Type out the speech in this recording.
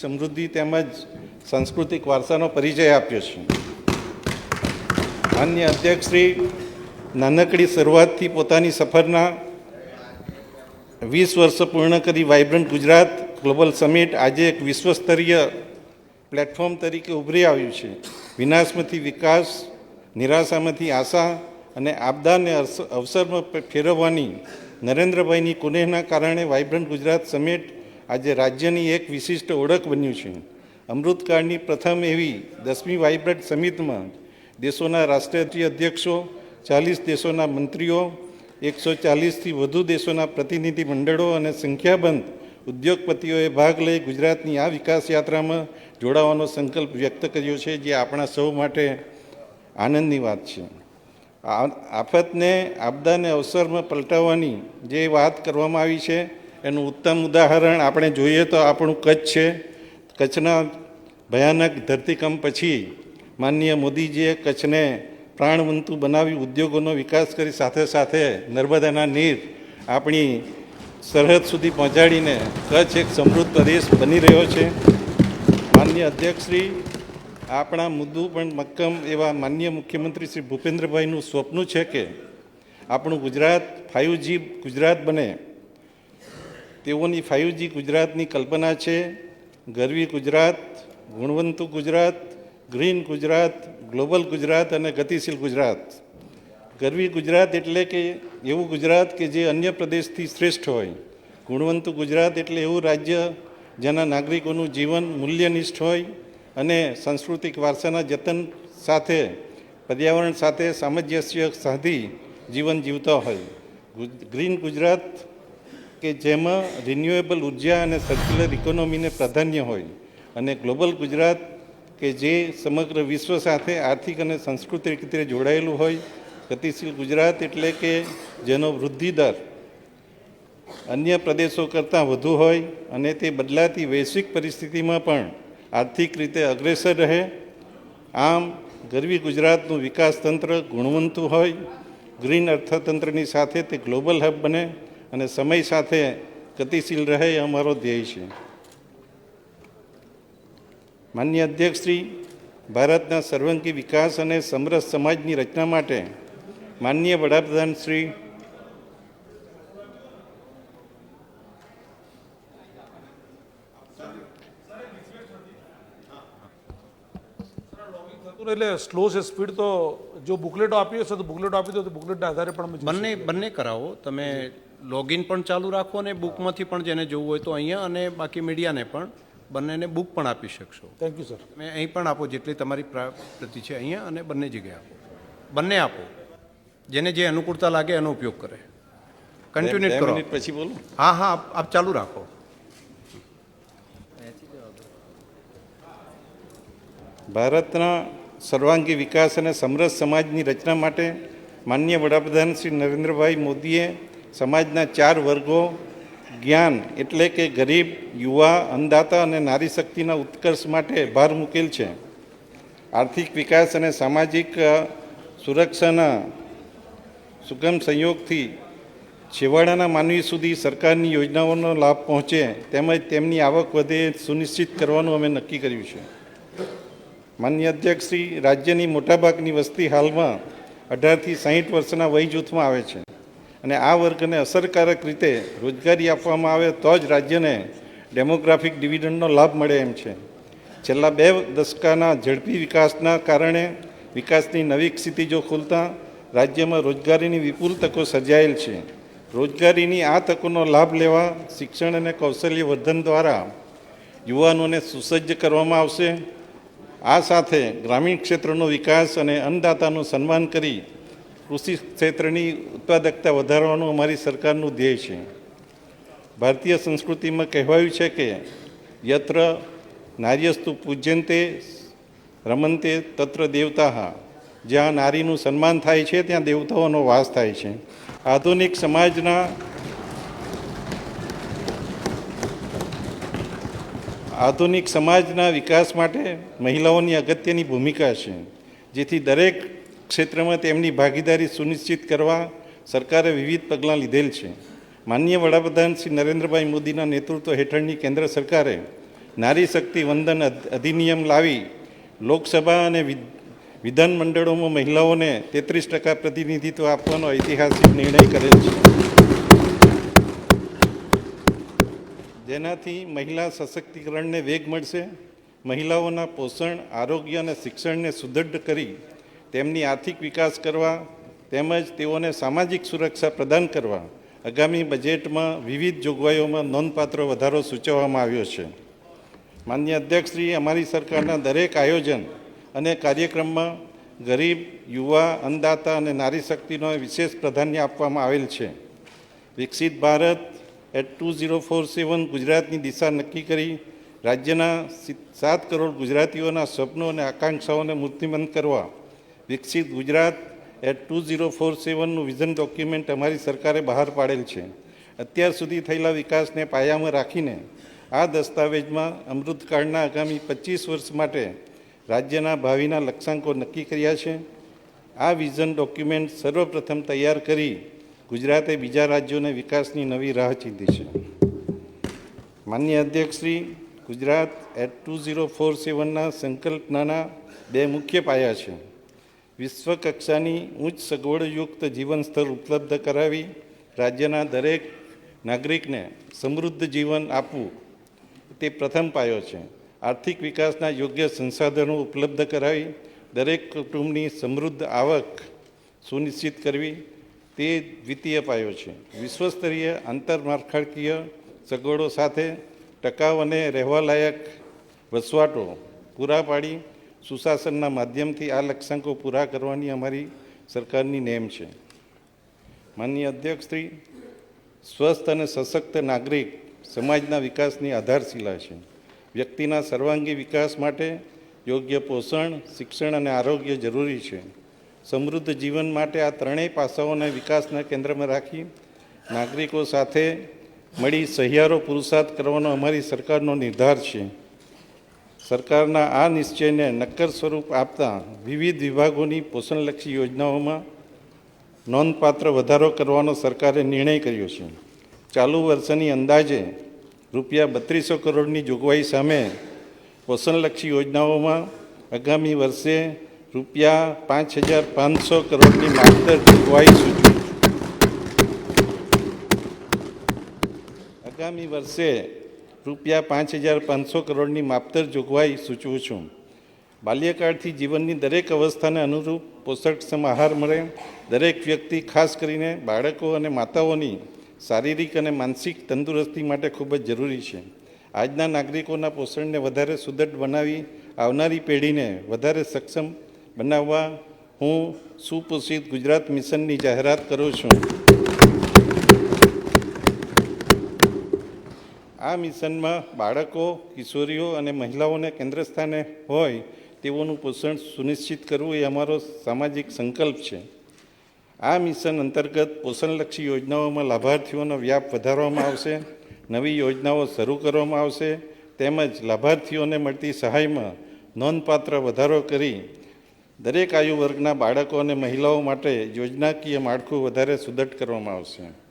સમૃદ્ધિ તેમજ સાંસ્કૃતિક વારસાનો પરિચય આપ્યો છે. માન્ય અધ્યક્ષશ્રી નાનકડી શરૂઆતથી પોતાની સફરના વીસ વર્ષ પૂર્ણ કરી વાઇબ્રન્ટ ગુજરાત ગ્લોબલ સમિટ આજે એક વિશ્વસ્તરીય પ્લેટફોર્મ તરીકે ઉભરી આવ્યું છે. વિનાશમાંથી વિકાસ, નિરાશામાંથી આશા અને આપદાને અવસરમાં ફેરવવાની નરેન્દ્રભાઈની કુનેહના કારણે વાઇબ્રન્ટ ગુજરાત સમિટ આજે રાજ્યની એક વિશિષ્ટ ઓળખ બન્યું છે. અમૃતકાળની પ્રથમ એવી દસમી વાઇબ્રન્ટ સમિટમાં દેશોના રાષ્ટ્રીય અધ્યક્ષો, ચાલીસ દેશોના મંત્રીઓ, એકસો ચાલીસથી વધુ દેશોના પ્રતિનિધિ મંડળો અને સંખ્યાબંધ ઉદ્યોગપતિઓએ ભાગ લઈ ગુજરાતની આ વિકાસ યાત્રામાં જોડાવાનો સંકલ્પ વ્યક્ત કર્યો છે, જે આપણા સૌ માટે આનંદની વાત છે. આફતને, આપદાને અવસરમાં પલટાવવાની જે વાત કરવામાં આવી છે એનું ઉત્તમ ઉદાહરણ આપણે જોઈએ તો આપણું કચ્છ છે. કચ્છના ભયાનક ધરતીકંપ પછી માનનીય મોદીજીએ કચ્છને પ્રાણવંતુ બનાવી ઉદ્યોગોનો વિકાસ કરી સાથે સાથે નર્મદાના નીર આપણી સરહદ સુધી પહોંચાડીને કચ્છ એક સમૃદ્ધ પ્રદેશ બની રહ્યો છે. માન્ય અધ્યક્ષશ્રી, આપણા મુદ્દુ પણ મક્કમ એવા માન્ય મુખ્યમંત્રી શ્રી ભૂપેન્દ્રભાઈનું સ્વપ્ન છે કે આપણું ગુજરાત ફાઇવ જી ગુજરાત બને. તેઓની ફાઇવજી ગુજરાતની કલ્પના છે. ગરવી ગુજરાત, ગુણવંતુ ગુજરાત, ગ્રીન ગુજરાત, ગ્લોબલ ગુજરાત અને ગતિશીલ ગુજરાત. ગરવી ગુજરાત એટલે કે એવું ગુજરાત કે જે અન્ય પ્રદેશથી શ્રેષ્ઠ હોય. ગુણવંતુ ગુજરાત એટલે એવું રાજ્ય જેના નાગરિકોનું જીવન મૂલ્યનિષ્ઠ હોય અને સાંસ્કૃતિક વારસાના જતન સાથે, પર્યાવરણ સાથે સામંજસ્ય સાધી જીવન જીવતા હોય. ગ્રીન ગુજરાત કે જેમાં રિન્યુએબલ ઊર્જા અને સર્ક્યુલર ઇકોનોમીને પ્રાધાન્ય હોય અને ગ્લોબલ ગુજરાત કે જે સમગ્ર વિશ્વ સાથે આર્થિક અને સાંસ્કૃતિક રીતે જોડાયેલું હોય, ગતિશીલ ગુજરાત એટલે કે જેનો વૃદ્ધિ દર અન્ય પ્રદેશો કરતાં વધુ હોય અને તે બદલાતી વૈશ્વિક પરિસ્થિતિમાં પણ આર્થિક રીતે અગ્રેસર રહે. આમ, ગરવી ગુજરાતનું વિકાસ તંત્ર ગુણવંતુ હોય, ગ્રીન અર્થતંત્રની સાથે તે ગ્લોબલ હબ બને અને સમય સાથે ગતિશીલ રહે એ અમારો ધ્યેય છે માન્ય અધ્યક્ષશ્રી ભારતના સર્વાંગી વિકાસ અને સમરસ સમાજની રચના માટે માનનીય વડાપ્રધાન શ્રી એટલે સ્લો છે સ્પીડ તો જો બુકલેટો આપી હશે તો બુકલેટો આપી દો તો બુકલેટના આધારે પણ. બંને બંને કરાવો તમે લોગિન પણ ચાલુ રાખો અને બુકમાંથી પણ જેને જોવું હોય તો અહીંયા અને બાકી મીડિયાને પણ બંનેને બુક પણ આપી શકશો. થેન્ક યુ સર તમે અહીં પણ આપો જેટલી તમારી પ્રતિ છે અહીંયા અને બંને જગ્યાએ આપો. બંને આપો. જેને જે અનુકૂળતા લાગે એનો ઉપયોગ કરે. કન્ટિન્યુટ કન્ટિન્યુ કરો. પછી બોલો. હા હા આપ- આપ ચાલુ રાખો. ભારતના સર્વાંગી વિકાસ અને સમરસ સમાજની રચના માટે માન્ય વડાપ્રધાન શ્રી નરેન્દ્રભાઈ મોદીએ સમાજના ચાર વર્ગો જ્ઞાન એટલે કે ગરીબ, યુવા, અન્નદાતા અને નારી શક્તિના ઉત્કર્ષ માટે ભાર મૂકેલ છે. આર્થિક વિકાસ અને સામાજિક સુરક્ષાના સુગમ સંયોગથી છેવાડાના માનવી સુધી સરકારની યોજનાઓનો લાભ પહોંચે તેમજ તેમની આવક વધે સુનિશ્ચિત કરવાનું અમે નક્કી કર્યું છે. માન્ય અધ્યક્ષશ્રી રાજ્યની મોટાભાગની વસ્તી હાલમાં અઢારથી સાહીઠ વર્ષના વય જૂથમાં આવે છે. અને આ વર્ગને અસરકારક રીતે રોજગારી આપવામાં આવે તો જ રાજ્યને ડેમોગ્રાફિક ડિવિડન્ડનો લાભ મળે એમ છે. છેલ્લા બે દશકાના ઝડપી વિકાસના કારણે વિકાસની નવી ક્ષિતિજો ખુલતા, રાજ્યમાં રોજગારીની વિપુલ તકો સર્જાયેલ છે. રોજગારીની આ તકોનો લાભ લેવા શિક્ષણ અને કૌશલ્ય વર્ધન દ્વારા યુવાનોને સુસજ્જ કરવામાં આવશે. આ સાથે ગ્રામીણ ક્ષેત્રનો વિકાસ અને અન્નદાતાનું સન્માન કરી કૃષિ ક્ષેત્રની ઉત્પાદકતા વધારવાનું અમારી સરકારનું ધ્યેય છે. ભારતીય સંસ્કૃતિમાં કહેવાયું છે કે યત્ર નાર્યસ્તુ પૂજ્યંતે રમંતે તત્ર દેવતા. જ્યાં નારીનું સન્માન થાય છે, ત્યાં દેવતાઓનો વાસ થાય છે. આધુનિક સમાજના આધુનિક સમાજના વિકાસ માટે મહિલાઓની અગત્યની ભૂમિકા છે. જેથી દરેક ક્ષેત્રમાં તેમની ભાગીદારી સુનિશ્ચિત કરવા સરકારે વિવિધ પગલાં લીધેલ છે. માનનીય વડાપ્રધાન શ્રી નરેન્દ્રભાઈ મોદીના નેતૃત્વ હેઠળની કેન્દ્ર સરકારે નારી શક્તિ વંદન અધિનિયમ લાવી લોકસભા અને વિધાન મંડળોમાં મહિલાઓને તેત્રીસ ટકા પ્રતિનિધિત્વ આપવાનો ઐતિહાસિક નિર્ણય કરેલ છે. જેનાથી મહિલા સશક્તિકરણને વેગ મળશે, મહિલાઓના પોષણ, આરોગ્ય અને શિક્ષણને સુદૃઢ કરી તેમની આર્થિક વિકાસ કરવા, તેમજ તેઓને સામાજિક સુરક્ષા પ્રદાન કરવા, આગામી બજેટમાં વિવિધ જોગવાઈઓમાં નોંધપાત્ર વધારો સૂચવવામાં આવ્યો છે. માન્ય અધ્યક્ષશ્રી અમારી સરકારના દરેક આયોજન અને કાર્યક્રમમાં ગરીબ, યુવા, અન્નદાતા અને નારી શક્તિનો વિશેષ પ્રાધાન્ય આપવામાં આવેલ છે. વિકસિત Bharat at two zero four seven ગુજરાતની દિશા નક્કી કરી રાજ્યના સાત કરોડ ગુજરાતીઓના સ્વપ્નો અને આકાંક્ષાઓને મૂર્તિમંત કરવા વિકસિત Gujarat at two zero four સેવનનું vision document અમારી સરકારે બહાર પાડેલ છે. અત્યાર સુધી થયેલા વિકાસને પાયામાં રાખીને આ દસ્તાવેજમાં અમૃતકાળના આગામી પચીસ વર્ષ માટે રાજ્યના ભાવિના લક્ષ્યાંકો નક્કી કર્યા છે. આ વિઝન ડોક્યુમેન્ટ સર્વપ્રથમ તૈયાર કરી ગુજરાતે બીજા રાજ્યોને વિકાસની નવી રાહ ચીંધી છે. માન્ય અધ્યક્ષશ્રી, Gujarat at two zero four સેવનના સંકલ્પનાના બે મુખ્ય પાયા છે. વિશ્વ કક્ષાની ઉચ્ચ સગવડયુક્ત જીવન સ્તર ઉપલબ્ધ કરાવી રાજ્યના દરેક નાગરિકને સમૃદ્ધ જીવન આપવું તે પ્રથમ પાયો છે. આર્થિક વિકાસના યોગ્ય સંસાધનો ઉપલબ્ધ કરાવી દરેક કુટુંબની સમૃદ્ધ આવક સુનિશ્ચિત કરવી તે દ્વિતીય પાયો છે. વિશ્વસ્તરીય, આંતરમાળખાકીય સગવડો સાથે ટકાઉ અને રહેવાલાયક વસવાટો પૂરા પાડી સુશાસનના માધ્યમથી આ લક્ષ્યાંકો પૂરા કરવાની અમારી સરકારની નેમ છે. માનનીય અધ્યક્ષશ્રી સ્વસ્થ અને સશક્ત નાગરિક સમાજના વિકાસની આધારશિલા છે. વ્યક્તિના સર્વાંગી વિકાસ માટે યોગ્ય પોષણ, શિક્ષણ અને આરોગ્ય જરૂરી છે. સમૃદ્ધ જીવન માટે આ ત્રણેય પાસાઓને વિકાસના કેન્દ્રમાં રાખી નાગરિકો સાથે મળી સહિયારો પુરુષાર્થ કરવાનો અમારી સરકારનો નિર્ધાર છે. સરકારના આ નિશ્ચયને નક્કર સ્વરૂપ આપતા વિવિધ વિભાગોની પોષણલક્ષી યોજનાઓમાં નોંધપાત્ર વધારો કરવાનો સરકારે નિર્ણય કર્યો છે. ચાલુ વર્ષની અંદાજે રૂપિયા બત્રીસો કરોડની જોગવાઈ સામે પોષણલક્ષી યોજનાઓમાં આગામી વર્ષે રૂપિયા પાંચ હજાર પાંચસો કરોડની માત્ર જોગવાઈ સૂચવી આગામી વર્ષે રૂપિયા પાંચ હજાર પાંચસો કરોડની માપતર જોગવાઈ સૂચવું છું. બાલ્યકાળથી જીવનની દરેક અવસ્થાને અનુરૂપ પોષકક્ષમ આહાર મળે. દરેક વ્યક્તિ, ખાસ કરીને બાળકો અને માતાઓની શારીરિક અને માનસિક તંદુરસ્તી માટે ખૂબ જ જરૂરી છે. આજના નાગરિકોના પોષણને વધારે સુદૃઢ બનાવી આવનારી પેઢીને વધારે સક્ષમ બનાવવા હું સુપોષિત ગુજરાત મિશનની જાહેરાત કરું છું. આ મિશનમાં બાળકો, કિશોરીઓ અને મહિલાઓને કેન્દ્ર સ્થાને હોય તેઓનું પોષણ સુનિશ્ચિત કરવું એ અમારો સામાજિક સંકલ્પ છે. આ મિશન અંતર્ગત પોષણલક્ષી યોજનાઓમાં લાભાર્થીઓનો વ્યાપ વધારવામાં આવશે, નવી યોજનાઓ શરૂ કરવામાં આવશે, તેમજ લાભાર્થીઓને મળતી સહાયમાં નોંધપાત્ર વધારો કરી દરેક આયુ વર્ગના બાળકો અને મહિલાઓ માટે યોજનાકીય માળખું વધારે સુદૃઢ કરવામાં આવશે.